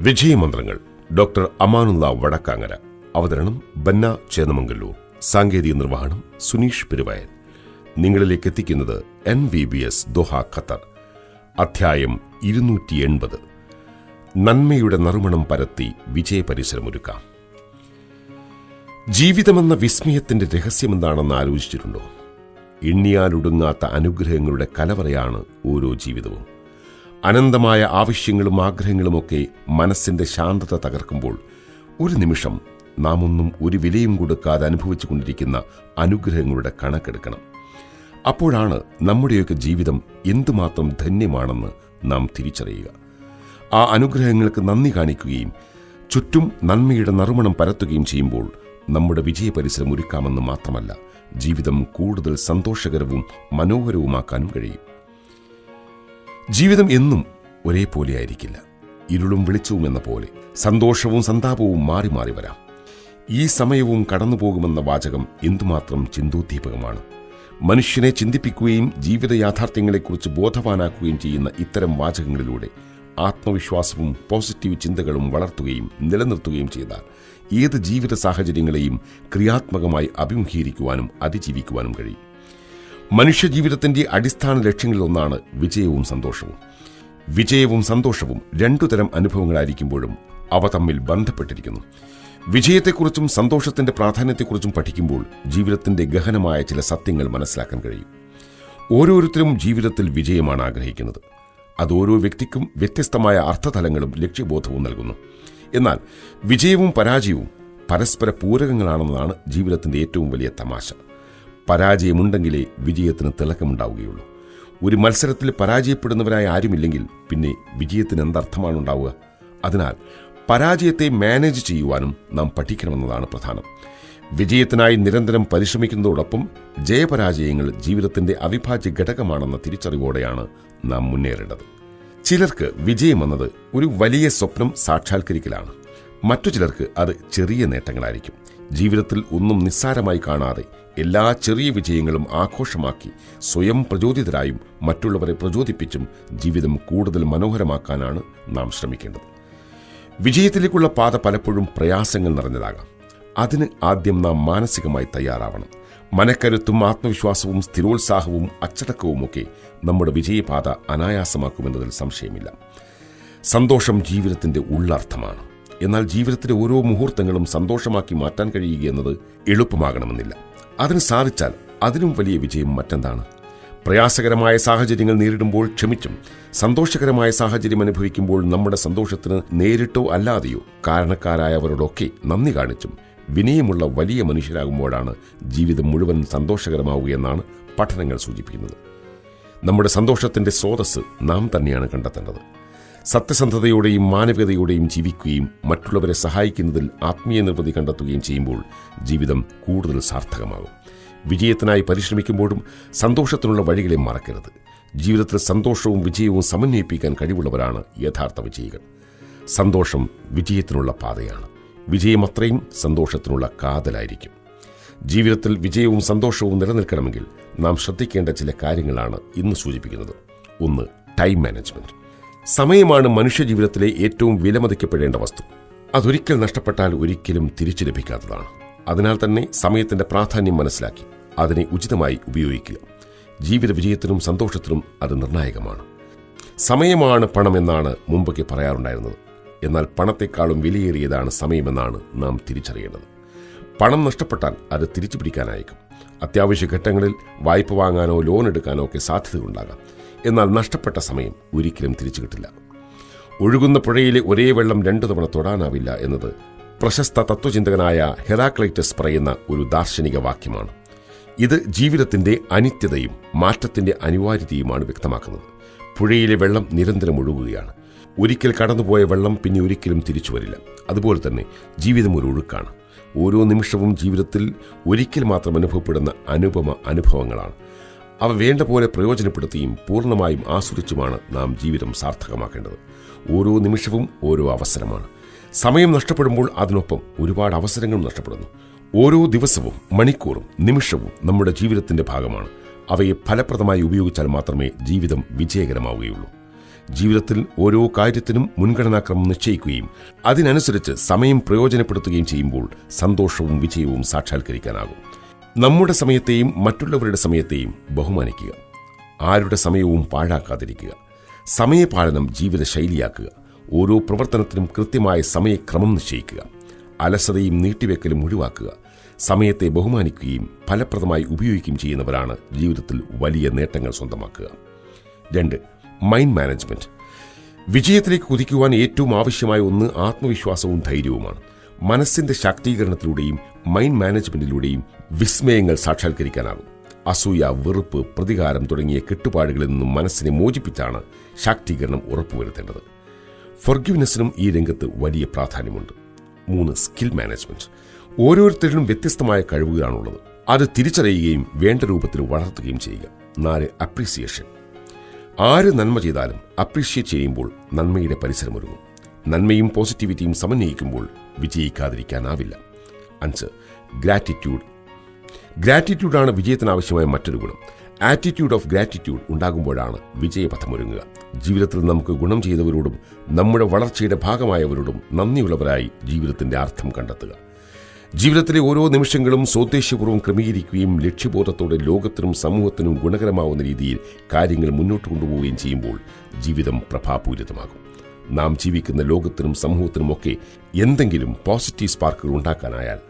വിജയമന്ത്രങ്ങൾ doctor Amanullah Vadakkangara. അവതരണം ബന്ന ചേന്നമംഗല്ലൂർ. സാങ്കേതിക നിർവഹണം സുനീഷ് പെരുവയൽ. നിങ്ങളിലേക്ക് എത്തിക്കുന്നത് N V B S Doha Qatar. അധ്യായം ഇരുന്നൂറ്റി എൺപത് നന്മയുടെ നറുമണം പരത്തി വിജയപരിസരമൊരുക്കാം ജീവിതമെന്ന വിസ്മയത്തിന്റെ രഹസ്യമെന്താണെന്ന് ആലോചിച്ചിട്ടുണ്ടോ? എണ്ണിയാലൊടുങ്ങാത്ത അനുഗ്രഹങ്ങളുടെ കലവറയാണ് ഓരോ ജീവിതവും. അനന്തമായ ആവശ്യങ്ങളും ആഗ്രഹങ്ങളുമൊക്കെ മനസ്സിന്റെ ശാന്തത തകർക്കുമ്പോൾ ഒരു നിമിഷം നാം ഒന്നും ഒരു വിലയും കൊടുക്കാതെ അനുഭവിച്ചു കൊണ്ടിരിക്കുന്ന അനുഗ്രഹങ്ങളുടെ കണക്കെടുക്കണം. അപ്പോഴാണ് നമ്മുടെയൊക്കെ ജീവിതം എന്തുമാത്രം ധന്യമാണെന്ന് നാം തിരിച്ചറിയുക. ആ അനുഗ്രഹങ്ങൾക്ക് നന്ദി കാണിക്കുകയും ചുറ്റും നന്മയുടെ നറുമണം പരത്തുകയും ചെയ്യുമ്പോൾ നമ്മുടെ വിജയപരിസരം ഒരുക്കാമെന്ന് മാത്രമല്ല ജീവിതം കൂടുതൽ സന്തോഷകരവും മനോഹരവുമാക്കാനും കഴിയും. ജീവിതം എന്നും ഒരേപോലെ ആയിരിക്കില്ല ഇരുളും വെളിച്ചവും എന്ന പോലെ സന്തോഷവും സന്താപവും മാറി മാറി വരാം. ഈ സമയവും കടന്നുപോകുമെന്ന വാചകം എന്തുമാത്രം ചിന്തോദ്ദീപകമാണ്. മനുഷ്യനെ ചിന്തിപ്പിക്കുകയും ജീവിത യാഥാർത്ഥ്യങ്ങളെക്കുറിച്ച് ബോധവാനാക്കുകയും ചെയ്യുന്ന ഇത്തരം വാചകങ്ങളിലൂടെ ആത്മവിശ്വാസവും പോസിറ്റീവ് ചിന്തകളും വളർത്തുകയും നിലനിർത്തുകയും ചെയ്താൽ ഏത് ജീവിത സാഹചര്യങ്ങളെയും ക്രിയാത്മകമായി അഭിമുഖീകരിക്കുവാനും അതിജീവിക്കുവാനും കഴിയും. മനുഷ്യജീവിതത്തിന്റെ അടിസ്ഥാന ലക്ഷ്യങ്ങളിലൊന്നാണ് വിജയവും സന്തോഷവും. വിജയവും സന്തോഷവും രണ്ടു തരം അനുഭവങ്ങളായിരിക്കുമ്പോഴും അവ തമ്മിൽ ബന്ധപ്പെട്ടിരിക്കുന്നു. വിജയത്തെക്കുറിച്ചും സന്തോഷത്തിന്റെ പ്രാധാന്യത്തെക്കുറിച്ചും പഠിക്കുമ്പോൾ ജീവിതത്തിന്റെ ഗഹനമായ ചില സത്യങ്ങൾ മനസ്സിലാക്കാൻ കഴിയും. ഓരോരുത്തരും ജീവിതത്തിൽ വിജയമാണ് ആഗ്രഹിക്കുന്നത്. അത് ഓരോ വ്യക്തിക്കും വ്യത്യസ്തമായ അർത്ഥതലങ്ങളും ലക്ഷ്യബോധവും നൽകുന്നു. എന്നാൽ വിജയവും പരാജയവും പരസ്പര പൂരകങ്ങളാണെന്നതാണ് ജീവിതത്തിന്റെ ഏറ്റവും വലിയ തമാശ. പരാജയമുണ്ടെങ്കിലേ വിജയത്തിന് തിളക്കമുണ്ടാവുകയുള്ളൂ. ഒരു മത്സരത്തിൽ പരാജയപ്പെടുന്നവരായ ആരുമില്ലെങ്കിൽ പിന്നെ വിജയത്തിന് എന്തർത്ഥമാണ് ഉണ്ടാവുക അതിനാൽ പരാജയത്തെ മാനേജ് ചെയ്യുവാനും നാം പഠിക്കണമെന്നതാണ് പ്രധാനം. വിജയത്തിനായി നിരന്തരം പരിശ്രമിക്കുന്നതോടൊപ്പം ജയപരാജയങ്ങൾ ജീവിതത്തിന്റെ അവിഭാജ്യ ഘടകമാണെന്ന തിരിച്ചറിവോടെയാണ് നാം മുന്നേറേണ്ടത്. ചിലർക്ക് വിജയമെന്നത് ഒരു വലിയ സ്വപ്നം സാക്ഷാത്കരിക്കലാണ്. മറ്റു ചിലർക്ക് അത് ചെറിയ നേട്ടങ്ങളായിരിക്കും. ജീവിതത്തിൽ ഒന്നും നിസ്സാരമായി കാണാതെ എല്ലാ ചെറിയ വിജയങ്ങളും ആഘോഷമാക്കി സ്വയം പ്രചോദിതരായും മറ്റുള്ളവരെ പ്രചോദിപ്പിച്ചും ജീവിതം കൂടുതൽ മനോഹരമാക്കാനാണ് നാം ശ്രമിക്കേണ്ടത്. വിജയത്തിലേക്കുള്ള പാത പലപ്പോഴും പ്രയാസങ്ങൾ നിറഞ്ഞതാകാം. അതിന് ആദ്യം നാം മാനസികമായി തയ്യാറാവണം. മനക്കരുത്തും ആത്മവിശ്വാസവും സ്ഥിരോത്സാഹവും അച്ചടക്കവുമൊക്കെ നമ്മുടെ വിജയപാത അനായാസമാക്കുമെന്നതിൽ സംശയമില്ല. സന്തോഷം ജീവിതത്തിന്റെ ഉള്ളർത്ഥമാണ് എന്നാൽ ജീവിതത്തിലെ ഓരോ മുഹൂർത്തങ്ങളും സന്തോഷമാക്കി മാറ്റാൻ കഴിയുക എന്നത് എളുപ്പമാകണമെന്നില്ല. അതിന് സാധിച്ചാൽ അതിനും വലിയ വിജയം മറ്റെന്താണ്? പ്രയാസകരമായ സാഹചര്യങ്ങൾ നേരിടുമ്പോൾ ക്ഷമിച്ചും സന്തോഷകരമായ സാഹചര്യം അനുഭവിക്കുമ്പോൾ നമ്മുടെ സന്തോഷത്തിന് നേരിട്ടോ അല്ലാതെയോ കാരണക്കാരായവരോടൊക്കെ നന്ദി കാണിച്ചും വിനയമുള്ള വലിയ മനുഷ്യരാകുമ്പോഴാണ് ജീവിതം മുഴുവൻ സന്തോഷകരമാവുകയെന്നാണ് പഠനങ്ങൾ സൂചിപ്പിക്കുന്നത്. നമ്മുടെ സന്തോഷത്തിന്റെ സ്രോതസ് നാം തന്നെയാണ് കണ്ടെത്തേണ്ടത്. സത്യസന്ധതയോടെയും മാനവികതയോടെയും ജീവിക്കുകയും മറ്റുള്ളവരെ സഹായിക്കുന്നതിൽ ആത്മീയ നിർവൃതി കണ്ടെത്തുകയും ചെയ്യുമ്പോൾ ജീവിതം കൂടുതൽ സാർത്ഥകമാകും. വിജയത്തിനായി പരിശ്രമിക്കുമ്പോഴും സന്തോഷത്തിനുള്ള വഴികളെ മറക്കരുത്. ജീവിതത്തിൽ സന്തോഷവും വിജയവും സമന്വയിപ്പിക്കാൻ കഴിവുള്ളവരാണ് യഥാർത്ഥ വിജയികൾ. സന്തോഷം വിജയത്തിനുള്ള പാതയാണ്. വിജയം അത്രയും സന്തോഷത്തിനുള്ള കാതലായിരിക്കും. ജീവിതത്തിൽ വിജയവും സന്തോഷവും നിലനിൽക്കണമെങ്കിൽ നാം ശ്രദ്ധിക്കേണ്ട ചില കാര്യങ്ങളാണ് ഇന്ന് സൂചിപ്പിക്കുന്നത്. ഒന്ന് ടൈം മാനേജ്മെന്റ്. സമയമാണ് മനുഷ്യജീവിതത്തിലെ ഏറ്റവും വിലമതിക്കപ്പെടേണ്ട വസ്തു. അതൊരിക്കൽ നഷ്ടപ്പെട്ടാൽ ഒരിക്കലും തിരിച്ചു ലഭിക്കാത്തതാണ്. അതിനാൽ തന്നെ സമയത്തിന്റെ പ്രാധാന്യം മനസ്സിലാക്കി അതിനെ ഉചിതമായി ഉപയോഗിക്കുക. ജീവിത വിജയത്തിനും സന്തോഷത്തിനും അത് നിർണായകമാണ്. സമയമാണ് പണമെന്നാണ് മുമ്പൊക്കെ പറയാറുണ്ടായിരുന്നത്. എന്നാൽ പണത്തെക്കാളും വിലയേറിയതാണ് സമയമെന്നാണ് നാം തിരിച്ചറിയേണ്ടത്. പണം നഷ്ടപ്പെട്ടാൽ അത് തിരിച്ചു പിടിക്കാനായേക്കും അത്യാവശ്യ ഘട്ടങ്ങളിൽ വായ്പ വാങ്ങാനോ ലോൺ എടുക്കാനോ ഒക്കെ സാധ്യതയുണ്ടാകാം എന്നാൽ നഷ്ടപ്പെട്ട സമയം ഒരിക്കലും തിരിച്ചു കിട്ടില്ല. ഒഴുകുന്ന പുഴയിലെ ഒരേ വെള്ളം രണ്ടു തവണ തൊടാനാവില്ല എന്നത് പ്രശസ്ത തത്വചിന്തകനായ ഹെറാക്ലൈറ്റസ് പറയുന്ന ഒരു ദാർശനിക വാക്യമാണ്. ഇത് ജീവിതത്തിന്റെ അനിത്യതയും മാറ്റത്തിന്റെ അനിവാര്യതയുമാണ് വ്യക്തമാക്കുന്നത്. പുഴയിലെ വെള്ളം നിരന്തരം ഒഴുകുകയാണ്. ഒരിക്കൽ കടന്നുപോയ വെള്ളം പിന്നെ ഒരിക്കലും തിരിച്ചു വരില്ല. അതുപോലെ തന്നെ ജീവിതം ഒരു ഒഴുക്കാണ്. ഓരോ നിമിഷവും ജീവിതത്തിൽ ഒരിക്കൽ മാത്രം അനുഭവപ്പെടുന്ന അനുപമ അനുഭവങ്ങളാണ്. അവ വേണ്ട പോലെ പ്രയോജനപ്പെടുത്തിയും പൂർണമായും ആസ്വദിച്ചുമാണ് നാം ജീവിതം സാർത്ഥകമാക്കേണ്ടത്. ഓരോ നിമിഷവും ഓരോ അവസരമാണ്. സമയം നഷ്ടപ്പെടുമ്പോൾ അതിനൊപ്പം ഒരുപാട് അവസരങ്ങളും നഷ്ടപ്പെടുന്നു. ഓരോ ദിവസവും മണിക്കൂറും നിമിഷവും നമ്മുടെ ജീവിതത്തിന്റെ ഭാഗമാണ്. അവയെ ഫലപ്രദമായി ഉപയോഗിച്ചാൽ മാത്രമേ ജീവിതം വിജയകരമാവുകയുള്ളൂ. ജീവിതത്തിൽ ഓരോ കാര്യത്തിനും മുൻഗണനാക്രമം നിശ്ചയിക്കുകയും അതിനനുസരിച്ച് സമയം പ്രയോജനപ്പെടുത്തുകയും ചെയ്യുമ്പോൾ സന്തോഷവും വിജയവും സാക്ഷാത്കരിക്കാനാകും. നമ്മുടെ സമയത്തെയും മറ്റുള്ളവരുടെ സമയത്തെയും ബഹുമാനിക്കുക. ആരുടെ സമയവും പാഴാക്കാതിരിക്കുക. സമയപാലനം ജീവിതശൈലിയാക്കുക. ഓരോ പ്രവർത്തനത്തിനും കൃത്യമായ സമയക്രമം നിശ്ചയിക്കുക. അലസതയും നീട്ടിവെക്കലും ഒഴിവാക്കുക. സമയത്തെ ബഹുമാനിക്കുകയും ഫലപ്രദമായി ഉപയോഗിക്കുകയും ചെയ്യുന്നവരാണ് ജീവിതത്തിൽ വലിയ നേട്ടങ്ങൾ സ്വന്തമാക്കുക. രണ്ട് മൈൻഡ് മാനേജ്മെന്റ്. വിജയത്തിലേക്ക് കുതിക്കുവാൻ ഏറ്റവും ആവശ്യമായ ഒന്ന് ആത്മവിശ്വാസവും ധൈര്യവുമാണ്. മനസ്സിന്റെ ശാക്തീകരണത്തിലൂടെയും മൈൻഡ് മാനേജ്മെന്റിലൂടെയും വിസ്മയങ്ങൾ സാക്ഷാത്കരിക്കാനാകും. അസൂയ വെറുപ്പ് പ്രതികാരം തുടങ്ങിയ കെട്ടുപാടുകളിൽ നിന്നും മനസ്സിനെ മോചിപ്പിച്ചാണ് ശാക്തീകരണം ഉറപ്പുവരുത്തേണ്ടത്. ഫൊർഗിവ്നെസ്സിനും ഈ രംഗത്ത് വലിയ പ്രാധാന്യമുണ്ട്. മൂന്ന് സ്കിൽ മാനേജ്മെന്റ് ഓരോരുത്തരിലും വ്യത്യസ്തമായ കഴിവുകളാണുള്ളത്. അത് തിരിച്ചറിയുകയും വേണ്ട രൂപത്തിൽ വളർത്തുകയും ചെയ്യുക. നാല് അപ്രീസിയേഷൻ ആര് നന്മ ചെയ്താലും അപ്രീഷിയേറ്റ് ചെയ്യുമ്പോൾ നന്മയുടെ പരിസരമൊരുങ്ങും. നന്മയും പോസിറ്റിവിറ്റിയും സമന്വയിക്കുമ്പോൾ വിജയിക്കാതിരിക്കാനാവില്ല. അഞ്ച് ഗ്രാറ്റിറ്റ്യൂഡ് ഗ്രാറ്റിറ്റ്യൂഡാണ് വിജയത്തിന് ആവശ്യമായ മറ്റൊരു ഗുണം. ആറ്റിറ്റ്യൂഡ് ഓഫ് ഗ്രാറ്റിറ്റ്യൂഡ് ഉണ്ടാകുമ്പോഴാണ് വിജയപഥമൊരുങ്ങുക. ജീവിതത്തിൽ നമുക്ക് ഗുണം ചെയ്തവരോടും നമ്മുടെ വളർച്ചയുടെ ഭാഗമായവരോടും നന്ദിയുള്ളവരായി ജീവിതത്തിന്റെ അർത്ഥം കണ്ടെത്തുക. ജീവിതത്തിലെ ഓരോ നിമിഷങ്ങളും സ്വദ്ദേശ്യപൂർവം ക്രമീകരിക്കുകയും ലക്ഷ്യബോധത്തോടെ ലോകത്തിനും സമൂഹത്തിനും ഗുണകരമാവുന്ന രീതിയിൽ കാര്യങ്ങൾ മുന്നോട്ട് കൊണ്ടുപോവുകയും ചെയ്യുമ്പോൾ ജീവിതം പ്രഭാപൂരിതമാകും. നാം ജീവിക്കുന്ന ലോകത്തിനും സമൂഹത്തിനുമൊക്കെ എന്തെങ്കിലും പോസിറ്റീവ് സ്പാർക്കുകൾ ഉണ്ടാക്കാനായാൽ